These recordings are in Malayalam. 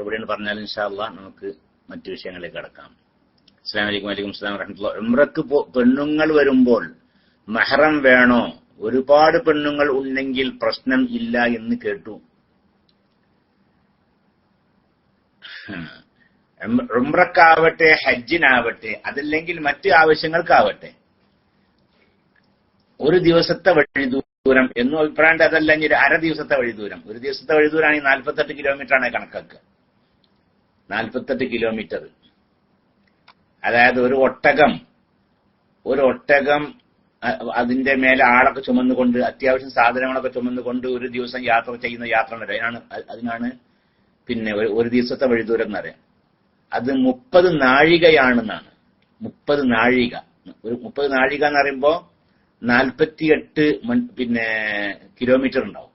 മറുപടി എന്ന് പറഞ്ഞാൽ ഇൻഷാല്ല നമുക്ക് മറ്റു വിഷയങ്ങളിലേക്ക് കടക്കാം. അസ്സാം വലൈക്കും വലൈക്കും സ്ലാം വരഹമുല്ല ഉംറക്ക് പെണ്ണുങ്ങൾ വരുമ്പോൾ മെഹറം വേണോ? ഒരുപാട് പെണ്ണുങ്ങൾ ഉണ്ടെങ്കിൽ പ്രശ്നം ഇല്ല എന്ന് കേട്ടു. ഉംറക്കാവട്ടെ ഹജ്ജിനാവട്ടെ അതല്ലെങ്കിൽ മറ്റ് ആവശ്യങ്ങൾക്കാവട്ടെ ഒരു ദിവസത്തെ വഴി ദൂരം എന്നും അഭിപ്രായം അതല്ല ഇനി ഒരു അര ദിവസത്തെ വഴി ദൂരം. ഒരു ദിവസത്തെ വഴി ദൂരമാണെങ്കിൽ നാൽപ്പത്തെട്ട് കിലോമീറ്റർ ആണ് കണക്കാക്കുക. നാൽപ്പത്തെട്ട് കിലോമീറ്റർ. അതായത് ഒരു ഒട്ടകം ഒരു ഒട്ടകം അതിന്റെ മേലെ ആളൊക്കെ ചുമന്നുകൊണ്ട് അത്യാവശ്യം സാധനങ്ങളൊക്കെ ചുമന്നുകൊണ്ട് ഒരു ദിവസം യാത്ര ചെയ്യുന്ന യാത്ര അതിനാണ് അതിനാണ് പിന്നെ ഒരു- ദിവസത്തെ വഴി ദൂരം എന്ന് പറയാം. അത് മുപ്പത് നാഴികയാണെന്നാണ്. മുപ്പത് നാഴിക. ഒരു മുപ്പത് നാഴിക എന്ന് പറയുമ്പോ നാൽപ്പത്തിയെട്ട് പിന്നെ കിലോമീറ്റർ ഉണ്ടാവും.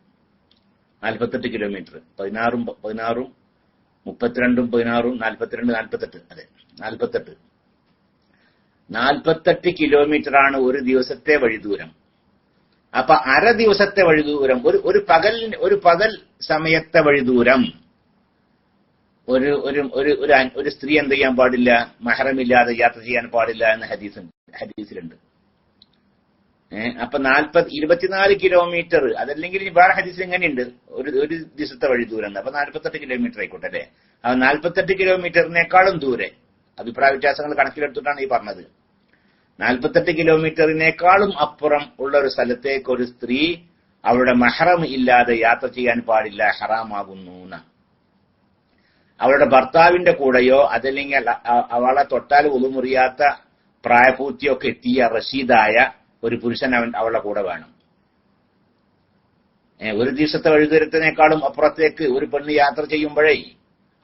നാൽപ്പത്തെട്ട് കിലോമീറ്റർ. പതിനാറും പതിനാറും മുപ്പത്തിരണ്ടും പതിനാറും നാൽപ്പത്തിരണ്ട് നാൽപ്പത്തെട്ട് അതെ നാൽപ്പത്തെട്ട് നാൽപ്പത്തെട്ട് കിലോമീറ്റർ ആണ് ഒരു ദിവസത്തെ വഴി ദൂരം അപ്പൊ അര ദിവസത്തെ വഴി ദൂരം ഒരു ഒരു പകൽ ഒരു പകൽ സമയത്തെ വഴി ദൂരം ഒരു ഒരു ഒരു ഒരു സ്ത്രീ എന്ത് ചെയ്യാൻ പാടില്ല? മഹറമില്ലാതെ യാത്ര ചെയ്യാൻ പാടില്ല എന്ന് ഹദീസ് ഹദീസിലുണ്ട്. അപ്പൊ നാൽപ്പത് ഇരുപത്തിനാല് കിലോമീറ്റർ. അതല്ലെങ്കിൽ വേറെ ഹദീസിൽ എങ്ങനെയുണ്ട്? ഒരു ഒരു ദിവസത്തെ വഴി ദൂരം. അപ്പൊ നാൽപ്പത്തെട്ട് കിലോമീറ്റർ ആയിക്കോട്ടെ അല്ലെ? ആ നാൽപ്പത്തെട്ട് കിലോമീറ്ററിനേക്കാളും ദൂരെ. അഭിപ്രായ വ്യത്യാസങ്ങൾ കണക്കിലെടുത്തിട്ടാണ് ഈ പറഞ്ഞത്. നാൽപ്പത്തെട്ട് കിലോമീറ്ററിനേക്കാളും അപ്പുറം ഉള്ള ഒരു സ്ഥലത്തേക്ക് ഒരു സ്ത്രീ അവളുടെ മഹറം ഇല്ലാതെ യാത്ര ചെയ്യാൻ പാടില്ല ഹറാമാകുന്നു അവളുടെ ഭർത്താവിന്റെ കൂടെയോ അതല്ലെങ്കിൽ അവളെ തൊട്ടാൽ ഉളുമുറിയാത്ത പ്രായപൂർത്തിയൊക്കെ എത്തിയ റഷീദായ ഒരു പുരുഷൻ അവൻ അവളുടെ കൂടെ വേണം. ഒരു ദിവസത്തെ വഴുതുരത്തിനേക്കാളും അപ്പുറത്തേക്ക് ഒരു പെണ്ണ് യാത്ര ചെയ്യുമ്പോഴേ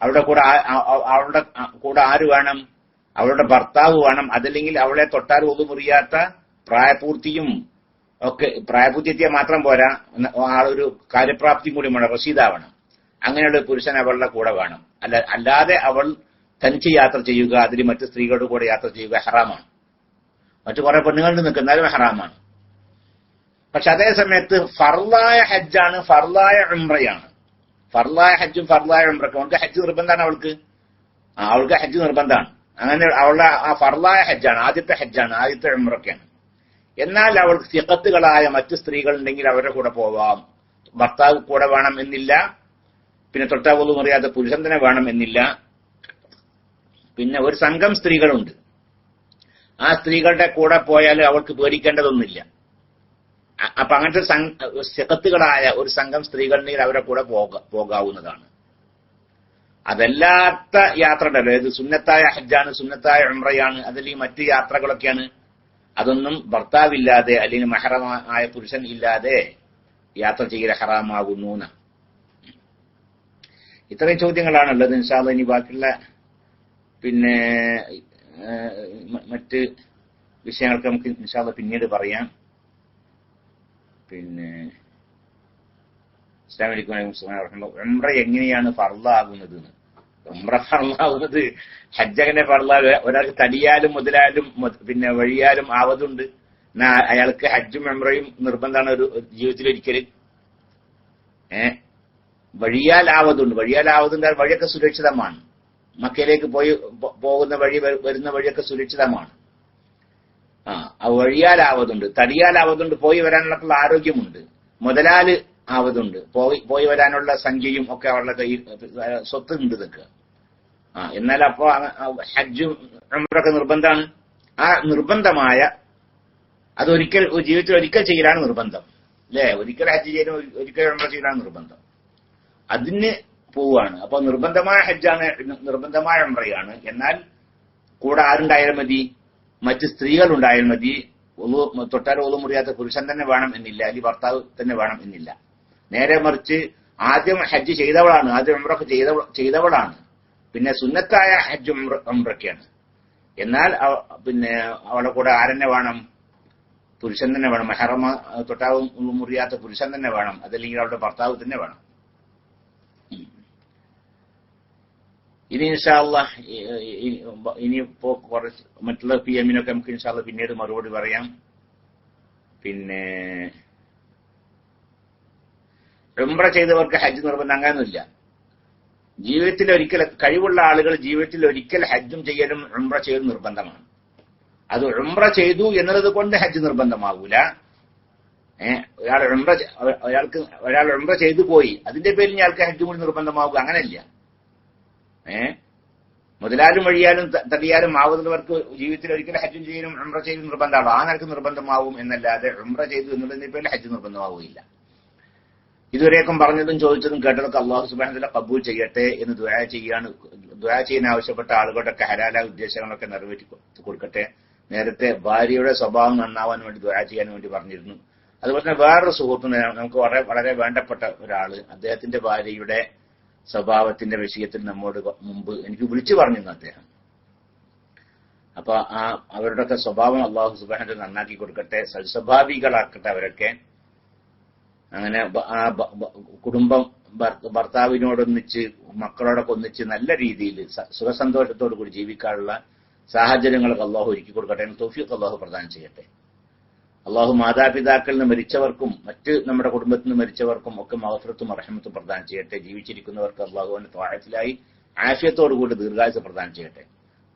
അവളുടെ കൂടെ അവളുടെ കൂടെ ആര് വേണം? അവളുടെ ഭർത്താവ് വേണം. അതല്ലെങ്കിൽ അവളെ തൊട്ടാൽ ഒതുമുറിയാത്ത പ്രായപൂർത്തിയും ഒക്കെ പ്രായപൂർത്തി എത്തിയാൽ മാത്രം പോരാ. ആളൊരു കാര്യപ്രാപ്തിയും കൂടി വേണം റഷീദാവണം അങ്ങനെയുള്ള പുരുഷൻ അവളുടെ കൂടെ വേണം. അല്ല അല്ലാതെ അവൾ തനിച്ച് യാത്ര ചെയ്യുക അതിൽ മറ്റ് സ്ത്രീകളുടെ കൂടെ യാത്ര ചെയ്യുക ഹറാമാണ്. മറ്റു കുറെ പെണ്ണുങ്ങളുടെ നിൽക്കുന്നാലും ഹറാമാണ്. പക്ഷെ അതേ സമയത്ത് ഫർലായ ഹജ്ജാണ് ഫർലായ ഉംറയാണ്. ഫർലായ ഹജ്ജും ഫർലായ ഉംറക്കും. അവൾക്ക് ഹജ്ജ് നിർബന്ധമാണ് അവൾക്ക്. അവൾക്ക് ഹജ്ജ് നിർബന്ധമാണ്. അങ്ങനെ അവളുടെ ആ ഫർലായ ഹജ്ജാണ് ആദ്യത്തെ ഹജ്ജാണ് ആദ്യത്തെ ഉംറൊക്കെയാണ് എന്നാൽ അവൾക്ക് സിഖത്തുകളായ മറ്റ് സ്ത്രീകൾ ഉണ്ടെങ്കിൽ അവരുടെ കൂടെ പോവാം. ഭർത്താവ് കൂടെ വേണം എന്നില്ല. പിന്നെ തൊട്ടാപോലും അറിയാത്ത പുരുഷൻ തന്നെ വേണം എന്നില്ല. പിന്നെ ഒരു സംഘം സ്ത്രീകളുണ്ട്. ആ സ്ത്രീകളുടെ കൂടെ പോയാൽ അവൾക്ക് പേടിക്കേണ്ടതൊന്നുമില്ല. അപ്പൊ അങ്ങനത്തെ സിഖത്തുകളായ ഒരു സംഘം സ്ത്രീകളുണ്ടെങ്കിൽ അവരുടെ കൂടെ പോക- പോകാവുന്നതാണ്. അതല്ലാത്ത യാത്ര അതായത് സുന്നത്തായ ഹജ്ജാണ് സുന്നത്തായ ഉംറയാണ് അതല്ലെങ്കിൽ മറ്റു യാത്രകളൊക്കെയാണ്. അതൊന്നും ഭർത്താവില്ലാതെ അല്ലെങ്കിൽ മഹറമായ പുരുഷൻ ഇല്ലാതെ യാത്ര ചെയ്യൽ ഹറാമാകുന്നു ഇത്രയും ഇത്രയും ചോദ്യങ്ങളാണുള്ളത് ഇൻഷാല്ല ഇനി ബാക്കിയുള്ള പിന്നെ മറ്റ് വിഷയങ്ങൾക്ക് നമുക്ക് ഇൻഷാല്ല പിന്നീട് പറയാം. പിന്നെ ഉംറ എങ്ങനെയാണ് ഫർലാകുന്നത് എന്ന്. ഉംറ ഫർലാകുന്നത് ഹജ്ജങ്ങനെ ഫർലാകുക ഒരാൾക്ക് തടിയാലും മുതലാലും പിന്നെ വഴിയാലും ആവതുണ്ട്. എന്നാ അയാൾക്ക് ഹജ്ജും ഉംറയും നിർബന്ധമാണ് ഒരു ജീവിതത്തിൽ ഒരിക്കൽ ഏ വഴിയാൽ ആവതുണ്ട്. വഴിയാൽ ആവതുണ്ട് വഴിയൊക്കെ സുരക്ഷിതമാണ്. മക്കയിലേക്ക് പോയി പോകുന്ന വഴി വരുന്ന വഴിയൊക്കെ സുരക്ഷിതമാണ്. ആ ആവതുണ്ട് തടിയാൽ ആവതുണ്ട് പോയി വരാനുള്ള ആരോഗ്യമുണ്ട്. മുതലാൽ ആവതുണ്ട് പോയി പോയി വരാനുള്ള സംഖ്യയും ഒക്കെ അവരുടെ കയ്യിൽ സ്വത്ത് ഉണ്ട് ഇതൊക്കെ. ആ എന്നാൽ അപ്പോ ഹജ്ജും നമ്മളൊക്കെ നിർബന്ധമാണ്. ആ നിർബന്ധമായ അതൊരിക്കൽ ജീവിതത്തിൽ ഒരിക്കൽ ചെയ്യലാണ് നിർബന്ധം. അല്ലേ? ഒരിക്കൽ ഹജ്ജ് ചെയ്യലും ഒരിക്കൽ ഉംറ ചെയ്യലാണ് നിർബന്ധം. അതിന് പോവാണ്. അപ്പൊ നിർബന്ധമായ ഹജ്ജാണ് നിർബന്ധമായ ഉംറയാണ്. എന്നാൽ കൂടെ ആരുണ്ടായാലും മതി. മറ്റ് സ്ത്രീകൾ ഉണ്ടായാൽ മതി. ഒളു തൊട്ടാൽ ഒളു മുറിയാത്ത പുരുഷൻ തന്നെ വേണം എന്നില്ല. അല്ലെങ്കിൽ ഭർത്താവ് തന്നെ വേണം എന്നില്ല. നേരെ മറിച്ച് ആദ്യം ഹജ്ജ് ചെയ്തവളാണ്. ആദ്യം ഉംറക്ക് ചെയ്ത ചെയ്തവളാണ്. പിന്നെ സുന്നത്തായ ഹജ്ജ് ഉംറ ഉംറൊക്കെയാണ് എന്നാൽ പിന്നെ അവളെ കൂടെ ആരെന്നെ വേണം? പുരുഷൻ തന്നെ വേണം. മെഹറമ തൊട്ടാവും മുറിയാത്ത പുരുഷൻ തന്നെ വേണം. അതല്ലെങ്കിൽ അവളുടെ ഭർത്താവ് തന്നെ വേണം. ഇനി ഇൻഷാല്ല ഇനിയിപ്പോ കുറച്ച് മറ്റുള്ള പി എമ്മിനൊക്കെ നമുക്ക് ഇൻഷാല്ല പിന്നീട് മറുപടി പറയാം. പിന്നെ ഉംറ ചെയ്തവർക്ക് ഹജ്ജ് നിർബന്ധം അങ്ങനെയൊന്നുമില്ല ജീവിതത്തിൽ ഒരിക്കൽ കഴിവുള്ള ആളുകൾ ജീവിതത്തിൽ ഒരിക്കൽ ഹജ്ജും ചെയ്യലും ഉംറ ചെയ്യലും നിർബന്ധമാണ്. അത് ഉംറ ചെയ്തു എന്നുള്ളത് കൊണ്ട് ഹജ്ജ് നിർബന്ധമാകൂല ഏഹ് ഒരാൾ ഉംറ ഒരാൾക്ക് ഒരാൾ ഉംറ ചെയ്തു പോയി അതിന്റെ പേരിൽ ഇയാൾക്ക് ഹജ്ജ് കൂടി നിർബന്ധമാകുക അങ്ങനെയല്ല. ഏഹ് മുതലാലും വഴിയാലും തടിയാലും ആവുന്നവർക്ക് ജീവിതത്തിൽ ഒരിക്കലും ഹജ്ജും ചെയ്യലും ഉംറ ചെയ്ത് നിർബന്ധമാവും ആ നിലയ്ക്ക് നിർബന്ധമാവും എന്നല്ലാതെ ഉംറ ചെയ്തു എന്നുള്ളതിന്റെ പേരിൽ ഹജ്ജ് നിർബന്ധമാവുകയില്ല. ഇതുവരെയൊക്കെ പറഞ്ഞതും ചോദിച്ചതും കേട്ടതൊക്കെ അള്ളാഹു സുബാനത്തില കബൂൽ ചെയ്യട്ടെ എന്ന് ദുആ ചെയ്യാണ് ദുആ ചെയ്യാൻ ആവശ്യപ്പെട്ട ആളുകളുടെ ഹലാല ഉദ്ദേശങ്ങളൊക്കെ നിറവേറ്റി കൊടുക്കട്ടെ. നേരത്തെ ഭാര്യയുടെ സ്വഭാവം നന്നാവാൻ വേണ്ടി ദുആ ചെയ്യാൻ വേണ്ടി പറഞ്ഞിരുന്നു. അതുപോലെ തന്നെ വേറൊരു സുഹൃത്തു നമുക്ക് വളരെ വളരെ വേണ്ടപ്പെട്ട ഒരാൾ. അദ്ദേഹത്തിന്റെ ഭാര്യയുടെ സ്വഭാവത്തിന്റെ വിഷയത്തിൽ നമ്മോട് മുമ്പ് എനിക്ക് വിളിച്ചു പറഞ്ഞു അദ്ദേഹം. അപ്പൊ ആ അവരുടെയൊക്കെ സ്വഭാവം അള്ളാഹു സുബാന നന്നാക്കി കൊടുക്കട്ടെ സൽസ്വഭാവികളാക്കട്ടെ അവരൊക്കെ. അങ്ങനെ ആ കുടുംബം ഭർ- ഭർത്താവിനോടൊന്നിച്ച് മക്കളോടൊക്കെ ഒന്നിച്ച് നല്ല രീതിയിൽ സുഖസന്തോഷത്തോടു കൂടി ജീവിക്കാനുള്ള സാഹചര്യങ്ങളൊക്കെ അള്ളാഹു ഒരുക്കി കൊടുക്കട്ടെ തൗഫീഖ് അള്ളാഹു പ്രദാനം ചെയ്യട്ടെ. അള്ളാഹു മാതാപിതാക്കളിൽ നിന്ന് മരിച്ചവർക്കും മറ്റ് നമ്മുടെ കുടുംബത്തിൽ നിന്ന് മരിച്ചവർക്കും ഒക്കെ മഹഫ്രത്തും അർഹമത്തും പ്രദാനം ചെയ്യട്ടെ. ജീവിച്ചിരിക്കുന്നവർക്ക് അള്ളാഹുവിന്റെ താഴത്തിലായി ആശയത്തോടുകൂടി ദീർഘായുസ് പ്രദാനം ചെയ്യട്ടെ.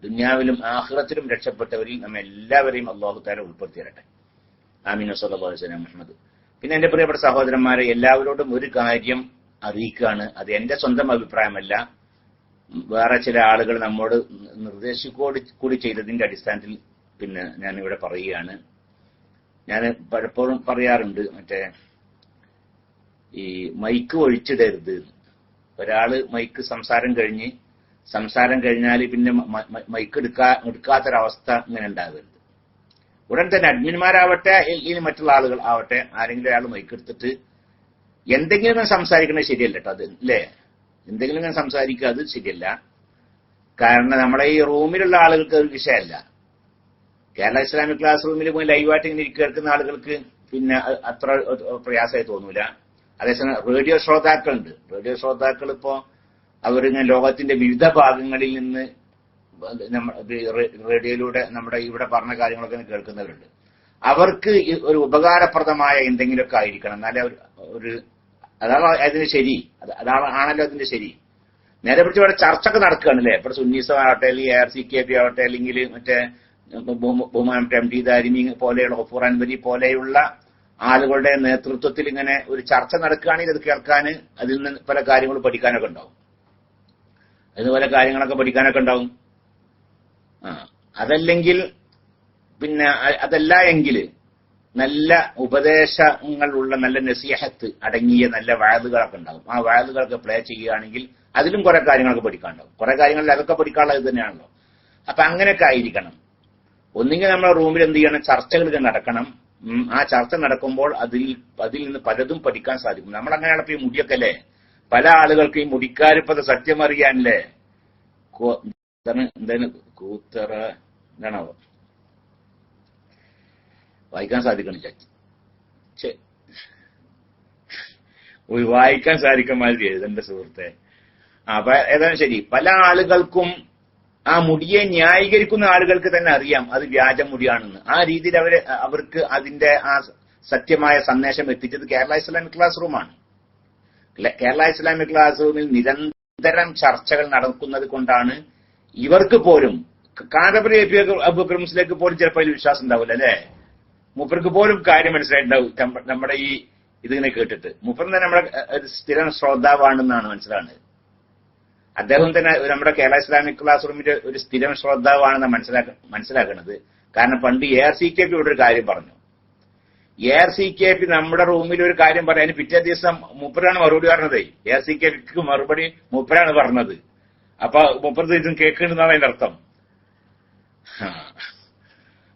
ദുന്യാവിലും ആഹ്റത്തിലും രക്ഷപ്പെട്ടവരിൽ നമ്മെ എല്ലാവരെയും അള്ളാഹു താര ഉൾപ്പെടുത്തിയിരട്ടെ ആമീൻ. വസ്ലാം മുഹമ്മദ്. പിന്നെ എന്റെ പ്രിയപ്പെട്ട സഹോദരന്മാരെ എല്ലാവരോടും ഒരു കാര്യം അറിയിക്കുകയാണ്. അത് എന്റെ സ്വന്തം അഭിപ്രായമല്ല. വേറെ ചില ആളുകൾ നമ്മോട് നിർദ്ദേശിക്കോട് കൂടി ചെയ്തതിന്റെ അടിസ്ഥാനത്തിൽ പിന്നെ ഞാൻ ഇവിടെ പറയുകയാണ്. ഞാൻ പലപ്പോഴും പറയാറുണ്ട് മറ്റേ ഈ മൈക്ക് ഒഴിച്ചിടരുത്. ഒരാൾ മൈക്ക് സംസാരം കഴിഞ്ഞ് സംസാരം കഴിഞ്ഞാൽ പിന്നെ മൈക്ക് എടുക്കാ എടുക്കാത്തൊരവസ്ഥ ഇങ്ങനെ ഉണ്ടാകരുത് ഉടൻ തന്നെ അഡ്മിന്മാരാവട്ടെ ഇനി മറ്റുള്ള ആളുകൾ ആവട്ടെ ആരെങ്കിലും ഒരാൾ മൈക്ക് എടുത്തിട്ട് എന്തെങ്കിലും ഇങ്ങനെ സംസാരിക്കണത് ശരിയല്ല കേട്ടോ അത് അല്ലേ എന്തെങ്കിലും ഇങ്ങനെ സംസാരിക്കുക അത് ശരിയല്ല. കാരണം നമ്മളെ ഈ റൂമിലുള്ള ആളുകൾക്ക് ഒരു വിഷയമല്ല. കേരള ഇസ്ലാമിക് ക്ലാസ് റൂമിൽ പോയി ലൈവായിട്ട് ഇങ്ങനെ കേൾക്കുന്ന ആളുകൾക്ക് പിന്നെ അത്ര പ്രയാസമായി തോന്നൂല. അതേസമയം റേഡിയോ ശ്രോതാക്കളുണ്ട്. റേഡിയോ ശ്രോതാക്കൾ ഇപ്പോ അവരിങ്ങനെ ലോകത്തിന്റെ വിവിധ ഭാഗങ്ങളിൽ നിന്ന് റേഡിയോയിലൂടെ നമ്മുടെ ഇവിടെ പറഞ്ഞ കാര്യങ്ങളൊക്കെ കേൾക്കുന്നവരുണ്ട്. അവർക്ക് ഒരു ഉപകാരപ്രദമായ എന്തെങ്കിലുമൊക്കെ ആയിരിക്കണം. എന്നാലേ ഒരു- അതാണ് അതിന് ശരി. അതാണ് ആണല്ലോ അതിന്റെ ശരി. നേരെ പിടിച്ച് ഇവിടെ ചർച്ചയൊക്കെ നടക്കുകയാണ് അല്ലേ ഇവിടെ സുന്നീസം ആവട്ടെ അല്ലെങ്കിൽ A R C K P ആവട്ടെ അല്ലെങ്കിൽ മറ്റേ ബഹു- ബഹുമാനപ്പെട്ട എം ടി ദാരിമി പോലെയുള്ള ഗഫൂർ അൻവരി പോലെയുള്ള ആളുകളുടെ നേതൃത്വത്തിൽ ഇങ്ങനെ ഒരു ചർച്ച നടക്കുകയാണെങ്കിൽ അത് കേൾക്കാൻ അതിൽ നിന്ന് പല കാര്യങ്ങൾ പഠിക്കാനൊക്കെ ഉണ്ടാവും. അതിന് പല കാര്യങ്ങളൊക്കെ പഠിക്കാനൊക്കെ ഉണ്ടാവും. ആ അതല്ലെങ്കിൽ പിന്നെ അതല്ല എങ്കിൽ നല്ല ഉപദേശങ്ങളുള്ള നല്ല നസീഹത്ത് അടങ്ങിയ നല്ല വാതുകളൊക്കെ ഉണ്ടാവും. ആ വാതുകളൊക്കെ പ്ലേ ചെയ്യുകയാണെങ്കിൽ അതിലും കുറെ കാര്യങ്ങളൊക്കെ പഠിക്കാനുണ്ടാവും കുറെ കാര്യങ്ങളിൽ അതൊക്കെ പഠിക്കാനുള്ളത് തന്നെയാണല്ലോ. അപ്പൊ അങ്ങനെയൊക്കെ ആയിരിക്കണം. ഒന്നുകിൽ നമ്മളെ റൂമിൽ എന്ത് ചെയ്യണം? ചർച്ചകൾ നടക്കണം. ആ ചർച്ച നടക്കുമ്പോൾ അതിൽ അതിൽ നിന്ന് പലതും പഠിക്കാൻ സാധിക്കും. നമ്മൾ അങ്ങനെയാണ് ഈ മുടിയൊക്കെ അല്ലേ? പല ആളുകൾക്ക് ഈ മുടിക്കാരിപ്പത് സത്യം അറിയാനല്ലേ? എന്താണ് കൂത്തറ എന്താണോ വായിക്കാൻ സാധിക്കണില്ല. വായിക്കാൻ സാധിക്കാൻ മാതിരി എഴുതണ്ട സുഹൃത്തെ. അപ്പൊ ഏതായാലും ശരി. പല ആളുകൾക്കും ആ മുടിയെ ന്യായീകരിക്കുന്ന ആളുകൾക്ക് തന്നെ അറിയാം അത് വ്യാജ മുടിയാണെന്ന് ആ രീതിയിൽ അവർ അവർക്ക് അതിന്റെ ആ സത്യമായ സന്ദേശം എത്തിച്ചത് കേരള ഇസ്ലാമിക് ക്ലാസ് റൂമാണ്. കേരള ഇസ്ലാമിക് ക്ലാസ് റൂമിൽ നിരന്തരം ചർച്ചകൾ നടക്കുന്നത് കൊണ്ടാണ് ഇവർക്ക് പോലും കാന്തപുരി അബുബക്കർ മുസ്ലിക്ക് പോലും ചിലപ്പോൾ വിശ്വാസം ഉണ്ടാവില്ല അല്ലെ? മൂപ്പർക്ക് പോലും കാര്യം മനസ്സിലായിട്ടുണ്ടാവും നമ്മുടെ ഈ ഇതിങ്ങനെ കേട്ടിട്ട്. മൂപ്പർ തന്നെ നമ്മുടെ സ്ഥിരം ശ്രോതാവാണെന്നാണ് മനസ്സിലാകുന്നത് അദ്ദേഹം തന്നെ നമ്മുടെ കേരള ഇസ്ലാമിക് ക്ലാസ് റൂമിന്റെ ഒരു സ്ഥിരം ശ്രദ്ധാവാണെന്ന് മനസ്സിലാക്ക മനസ്സിലാക്കുന്നത് കാരണം പണ്ട് A R C K P ഒരു കാര്യം പറഞ്ഞു. A R C K P നമ്മുടെ റൂമിൽ ഒരു കാര്യം പറഞ്ഞു പറയാൻ പിറ്റേ ദിവസം മുപ്പരാണ് മറുപടി പറഞ്ഞത്. എ ആർ സി കെ പിക്ക് മറുപടി മുപ്പരാണ് പറഞ്ഞത്. അപ്പൊ മുപ്പത് ഇതും കേൾക്കുന്നുണ്ടെന്നാണ് അതിന്റെ അർത്ഥം.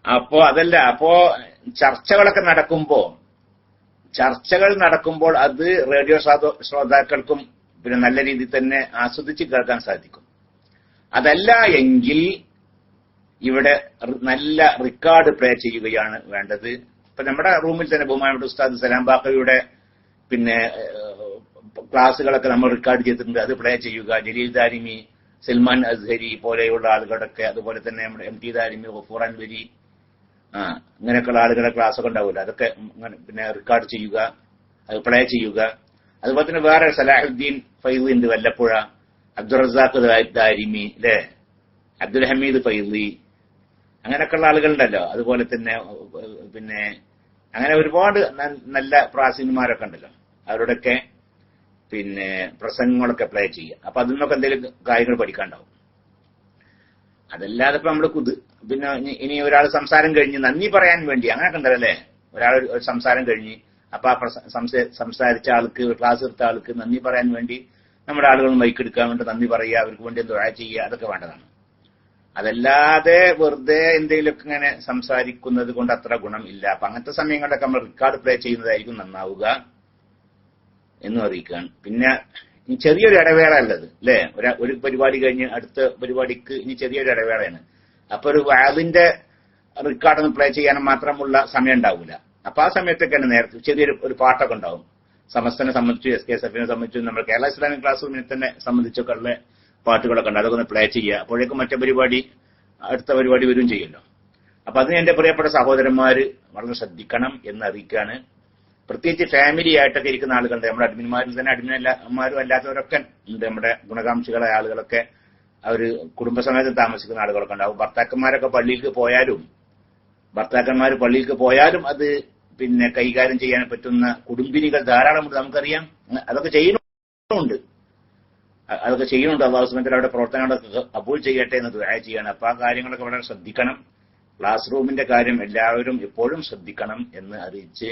അപ്പോ അതല്ല അപ്പോ ചർച്ചകളൊക്കെ നടക്കുമ്പോ ചർച്ചകൾ നടക്കുമ്പോൾ അത് റേഡിയോ ശ്രോതാക്കൾക്കും പിന്നെ നല്ല രീതിയിൽ തന്നെ ആസ്വദിച്ച് കേൾക്കാൻ സാധിക്കും. അതല്ല എങ്കിൽ ഇവിടെ നല്ല റെക്കോർഡ് പ്ലേ ചെയ്യുകയാണ് വേണ്ടത്. ഇപ്പൊ നമ്മുടെ റൂമിൽ തന്നെ ബഹുമാനപ്പെട്ട ഉസ്താദ് സലാം ബാക്കയുടെ പിന്നെ ക്ലാസ്സുകളൊക്കെ നമ്മൾ റെക്കോർഡ് ചെയ്തിട്ടുണ്ട്. അത് പ്ലേ ചെയ്യുക. ജലീൽ ദാരിമി സൽമാൻ അസ്ഹരി പോലെയുള്ള ആളുകളൊക്കെ അതുപോലെ തന്നെ നമ്മുടെ എം ടി ദാരിമി ഗഫൂർ അൻവരി ആ ഇങ്ങനെയൊക്കെയുള്ള ആളുകളുടെ ക്ലാസ്സൊക്കെ ഉണ്ടാവില്ല അതൊക്കെ പിന്നെ റെക്കോർഡ് ചെയ്യുക അത് പ്ലേ ചെയ്യുക. അതുപോലെ തന്നെ വേറെ സലാഹുദ്ദീൻ ഫൈദ് ഉണ്ട് വല്ലപ്പുഴ. അബ്ദുൾ റസാഖ് ദാരിമി അല്ലേ അബ്ദുൽ ഹമീദ് ഫൈലി അങ്ങനെയൊക്കെയുള്ള ആളുകളുണ്ടല്ലോ. അതുപോലെ തന്നെ പിന്നെ അങ്ങനെ ഒരുപാട് നല്ല പ്രാസീനന്മാരൊക്കെ ഉണ്ടല്ലോ. അവരുടെയൊക്കെ പിന്നെ പ്രസംഗങ്ങളൊക്കെ പ്ലേ ചെയ്യുക. അപ്പൊ അതിൽ നിന്നൊക്കെ എന്തെങ്കിലും കാര്യങ്ങൾ പഠിക്കാണ്ടാവും. അതല്ലാതെ ഇപ്പൊ നമ്മൾ കുത് പിന്നെ ഇനി- ഒരാൾ സംസാരം കഴിഞ്ഞ് നന്ദി പറയാൻ വേണ്ടി അങ്ങനെയൊക്കെ ഉണ്ടല്ലേ ഒരാൾ ഒരു സംസാരം കഴിഞ്ഞ് അപ്പൊ ആ സംസ- സംസാരിച്ച ആൾക്ക് ക്ലാസ് എടുത്ത ആൾക്ക് നന്ദി പറയാൻ വേണ്ടി നമ്മുടെ ആളുകൾ മൈക്ക് എടുക്കാൻ വേണ്ടി നന്ദി പറയുക അവർക്ക് വേണ്ടി ദുആ ചെയ്യുക അതൊക്കെ വേണ്ടതാണ്. അതല്ലാതെ വെറുതെ എന്തെങ്കിലുമൊക്കെ ഇങ്ങനെ സംസാരിക്കുന്നത് കൊണ്ട് അത്ര ഗുണം ഇല്ല. അപ്പൊ അങ്ങനത്തെ സമയങ്ങളിലൊക്കെ നമ്മൾ റെക്കോർഡ് പ്ലേ ചെയ്യുന്നതായിരിക്കും നന്നാവുക എന്ന് അറിയിക്കുകയാണ്. പിന്നെ ചെറിയൊരു ഇടവേള ഉള്ളത് അല്ലേ? ഒരു പരിപാടി കഴിഞ്ഞ് അടുത്ത പരിപാടിക്ക് ഇനി ചെറിയൊരു ഇടവേളയാണ്. അപ്പൊ ഒരു റെക്കോർഡ് ഒന്ന് പ്ലേ ചെയ്യാനും മാത്രമുള്ള സമയം ഉണ്ടാവില്ല അപ്പൊ ആ സമയത്തൊക്കെ തന്നെ നേരത്തെ ചെറിയൊരു ഒരു പാട്ടൊക്കെ ഉണ്ടാവും. സമസ്തനെ സംബന്ധിച്ചു എസ് കെ എസ് എഫിനെ സംബന്ധിച്ചു നമ്മൾ കേരള ഇസ്ലാമിക് ക്ലാസ് റൂമിനെ തന്നെ സംബന്ധിച്ചൊക്കെ ഉള്ള പാട്ടുകളൊക്കെ ഉണ്ട്. അതൊക്കെ ഒന്ന് പ്ലേ ചെയ്യുക. അപ്പോഴേക്കും മറ്റേ പരിപാടി അടുത്ത പരിപാടി വരും ചെയ്യുമല്ലോ. അപ്പൊ അതിന് എന്റെ പ്രിയപ്പെട്ട സഹോദരന്മാര് വളരെ ശ്രദ്ധിക്കണം എന്ന് പ്രത്യേകിച്ച് ഫാമിലി ആയിട്ടൊക്കെ ഇരിക്കുന്ന ആളുകളുണ്ട്. നമ്മുടെ അഡ്മിന്മാരിൽ തന്നെ അഡ്മിന്മാരും അല്ലാത്തവരൊക്കെ ഉണ്ട്. നമ്മുടെ ഗുണകാംക്ഷികളായ ആളുകളൊക്കെ അവർ കുടുംബസമേതം താമസിക്കുന്ന ആളുകളൊക്കെ ഉണ്ടാവും ഭർത്താക്കന്മാരൊക്കെ പള്ളിയിലേക്ക് പോയാലും ഭർത്താക്കന്മാർ പള്ളിയിലേക്ക് പോയാലും അത് പിന്നെ കൈകാര്യം ചെയ്യാൻ പറ്റുന്ന കുടുംബിനികൾ ധാരാളമുണ്ട് നമുക്കറിയാം. അതൊക്കെ ചെയ്യുന്നുണ്ട്. അതൊക്കെ ചെയ്യുന്നുണ്ട് അള്ളാഹുസ്മത്തിൽ അവിടെ പ്രവർത്തനങ്ങളൊക്കെ അപ്പോൾ ചെയ്യട്ടെ എന്ന് ദുആ ചെയ്യണം. അപ്പൊ ആ കാര്യങ്ങളൊക്കെ വളരെ ശ്രദ്ധിക്കണം. ക്ലാസ് റൂമിന്റെ കാര്യം എല്ലാവരും എപ്പോഴും ശ്രദ്ധിക്കണം എന്ന് അറിയിച്ച്